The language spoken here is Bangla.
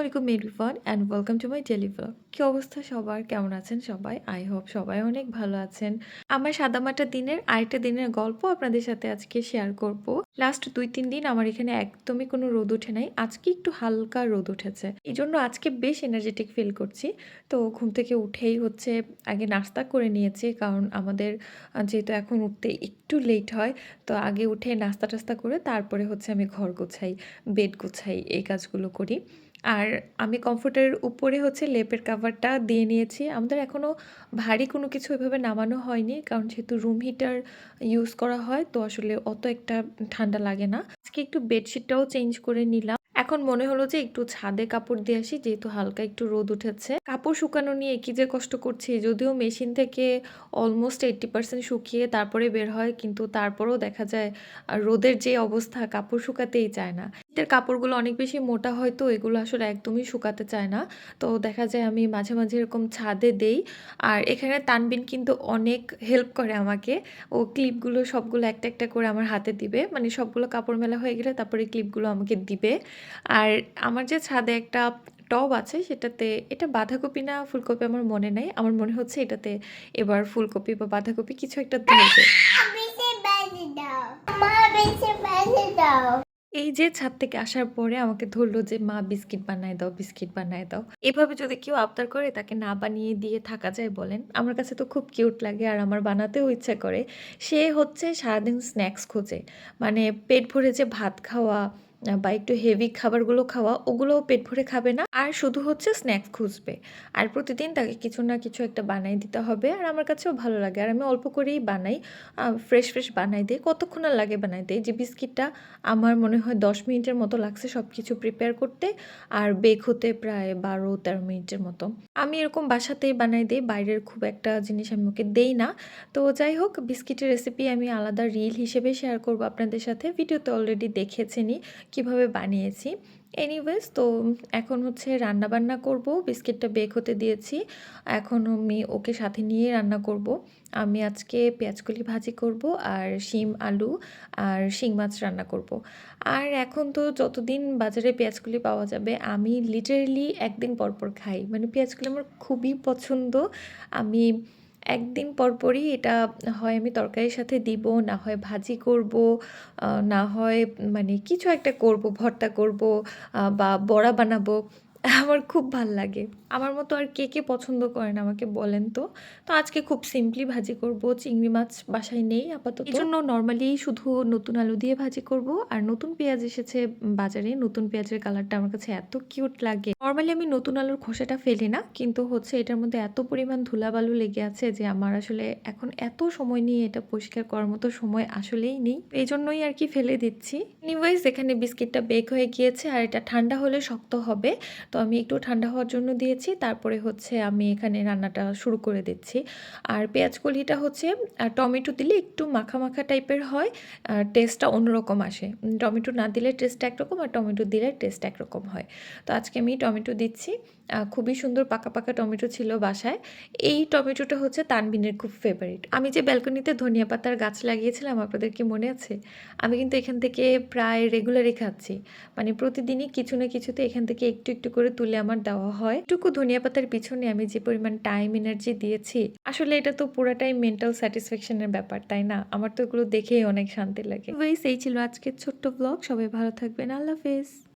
আলাইকুম everyone and welcome to my daily কী অবস্থা সবার? কেমন আছেন সবাই? আই হোপ সবাই অনেক ভালো আছেন। আমার সাদামাটা দিনের আরেকটা দিনের গল্প আপনাদের সাথে আজকে শেয়ার করব। লাস্ট দুই, তিন দিন আমার এখানে একদমই কোনো রোদ ওঠে নাই। আজকে একটু হালকা রোদ উঠেছে। এই জন্য আজকে বেশ এনার্জেটিক ফিল করছি। তো ঘুম থেকে উঠেই হচ্ছে আগে নাস্তা করে নিয়েছি কারণ আমাদের যেহেতু এখন উঠতে একটু লেট হয়, তো আগে উঠে নাস্তা টাস্তা করে তারপরে হচ্ছে আমি ঘর গোছাই বেড গোছাই, এই কাজগুলো করি। আর আমি কমফোর্টের উপরে হচ্ছে লেপের কাভারটা দিয়ে নিয়েছি। আমাদের এখনও ভারী কোনো কিছু এভাবে নামানো হয়নি, কারণ যেহেতু রুম হিটার ইউজ করা হয়, তো আসলে অত একটা ঠান্ডা লাগে না। আজকে একটু বেডশিটটাও চেঞ্জ করে নিলাম। এখন মনে হলো যে একটু ছাদে কাপড় দিয়ে আসি, যেহেতু হালকা একটু রোদ উঠেছে। কাপড় শুকানো নিয়ে কি যে কষ্ট করছি, যদিও মেশিন থেকে অলমোস্ট এইট্টি পার্সেন্ট শুকিয়ে তারপরে বের হয়, কিন্তু তারপরেও দেখা যায়, রোদের যে অবস্থা, কাপড় শুকাতেই চায় না। শীতের কাপড়গুলো অনেক বেশি মোটা হয় তো, এগুলো আসলে একদমই শুকাতে চায় না। তো দেখা যায় আমি মাঝে মাঝে এরকম ছাদে দেই। আর এখানে তানবিন কিন্তু অনেক হেল্প করে আমাকে। ও ক্লিপগুলো সবগুলো একটা একটা করে আমার হাতে দিবে। মানে সবগুলো কাপড় মেলা হয়ে গেলে তারপরে ক্লিপগুলো আমাকে দিবে। আর আমার যে ছাদে একটা টব আছে সেটাতে, এটা বাঁধাকপি না ফুলকপি আমার মনে নেই। আমার মনে হচ্ছে এটাতে এবার ফুলকপি বা বাঁধাকপি কিছু একটা ধরবে এই যে ছাদ থেকে আসার পরে আমাকে ধরলো যে, মা, বিস্কিট বানায় দাও, বিস্কিট বানায় দাও। এভাবে যদি কেউ আবদার করে তাকে না বানিয়ে দিয়ে থাকা যায় বলেন, আমার কাছে তো খুব কিউট লাগে আর আমার বানাতেও ইচ্ছা করে। সে হচ্ছে সারাদিন স্ন্যাক্স খোঁজে। মানে পেট ভরে যে ভাত খাওয়া বা একটু হেভি খাবারগুলো খাওয়া, ওগুলোও পেট ভরে খাবে না। আর শুধু হচ্ছে স্ন্যাক্স খুঁজবে। আর প্রতিদিন তাকে কিছু না কিছু একটা বানাই দিতে হবে। আর আমার কাছেও ভালো লাগে। আর আমি অল্প করেই বানাই। ফ্রেশ ফ্রেশ বানাই দিই। কতক্ষণ আর লাগে বানাই দিই? যে বিস্কিটটা আমার মনে হয় দশ মিনিটের মতো লাগছে সব কিছু প্রিপেয়ার করতে। আর বেক হতে প্রায় বারো, তেরো মিনিটের মতো। আমি এরকম বাসাতেই বানাই দিই। বাইরের খুব একটা জিনিস আমি ওকে দেই না। তো যাই হোক, বিস্কিটের রেসিপি আমি আলাদা রিল হিসেবে শেয়ার করব আপনাদের সাথে। ভিডিওতে অলরেডি দেখেছেনি কীভাবে বানিয়েছি। এনিওয়েজ তো এখন হচ্ছে রান্না বান্না করব, বিস্কিটটা বেক হতে দিয়েছি। এখন আমি ওকে সাথে নিয়ে রান্না করব। আমি আজকে পেঁয়াজকলি ভাজি করব আর শিম, আলু আর শিং মাছ রান্না করব। আর এখন তো যতদিন বাজারে পেঁয়াজকলি পাওয়া যাবে, আমি লিটারেলি একদিন পর পর খাই। মানে পেঁয়াজকলি আমার খুবই পছন্দ। আমি একদিন পরপরই এটা হয়, আমি তরকারির সাথে দিব, না হয় ভাজি করব না হয় মানে কিছু একটা করব, ভর্তা করব বা বড়া বানাবো। আমার খুব ভালো লাগে। আমার মতো আর কে কে পছন্দ করেন আমাকে বলেন তো। তো আজকে খুব সিম্পলি ভাজি করব, চিংড়ি মাছ বাসায় নেই আপাতত। এই জন্য নর্মালি শুধু নতুন আলু দিয়ে ভাজি করব, আর নতুন পেঁয়াজ এসেছে বাজারে, নতুন পেঁয়াজের কালারটা আমার কাছে এত কিউট লাগে। নর্মালি আমি নতুন আলুর খোসাটা ফেলি না, কিন্তু হচ্ছে এটার মধ্যে এত পরিমাণ ধুলাবালু লেগে আছে যে আমার আসলে এখন এত সময় নিয়ে এটা পরিষ্কার করার মতো সময় আসলেই নেই। এই জন্যই আর কি ফেলে দিচ্ছি। এনিওয়াইজ এখানে বিস্কিটটা বেক হয়ে গিয়েছে, আর এটা ঠান্ডা হলে শক্ত হবে। তো আমি একটু ঠান্ডা হওয়ার জন্য দিয়েছি। তারপরে হচ্ছে আমি এখানে রান্নাটা শুরু করে দিচ্ছি। আর পেঁয়াজ কলিটা হচ্ছে টমেটো দিলে একটু মাখা মাখা টাইপের হয় টেস্টটা অন্যরকম আসে। টমেটো না দিলে টেস্ট একরকম আর টমেটো দিলে টেস্ট একরকম হয়। তো আজকে আমি টমেটো দিচ্ছি। খুবই সুন্দর পাকা পাকা টমেটো ছিল বাসায়। এই টমেটোটা হচ্ছে তানবিনের খুব ফেভারিট আমি যে ব্যালকনিতে ধনিয়া পাতার গাছ লাগিয়েছিলাম, আপনাদের কি মনে আছে? আমি কিন্তু এখান থেকে প্রায় রেগুলারই খাচ্ছি। মানে প্রতিদিনই কিছু না কিছুতে এখান থেকে একটু একটু করে তুলে আমার দেওয়া হয়। টুকু ধনিয়া পাতার পিছনে আমি যে পরিমাণ টাইম এনার্জি দিয়েছি, আসলে এটা তো পুরাটাই মেন্টাল স্যাটিসফ্যাকশনের ব্যাপার, তাই না? আমার তো এগুলো দেখেই অনেক শান্তি লাগে। সেই ছিল আজকের ছোট্ট ব্লগ সবাই ভালো থাকবেন, আল্লাহ হাফেজ।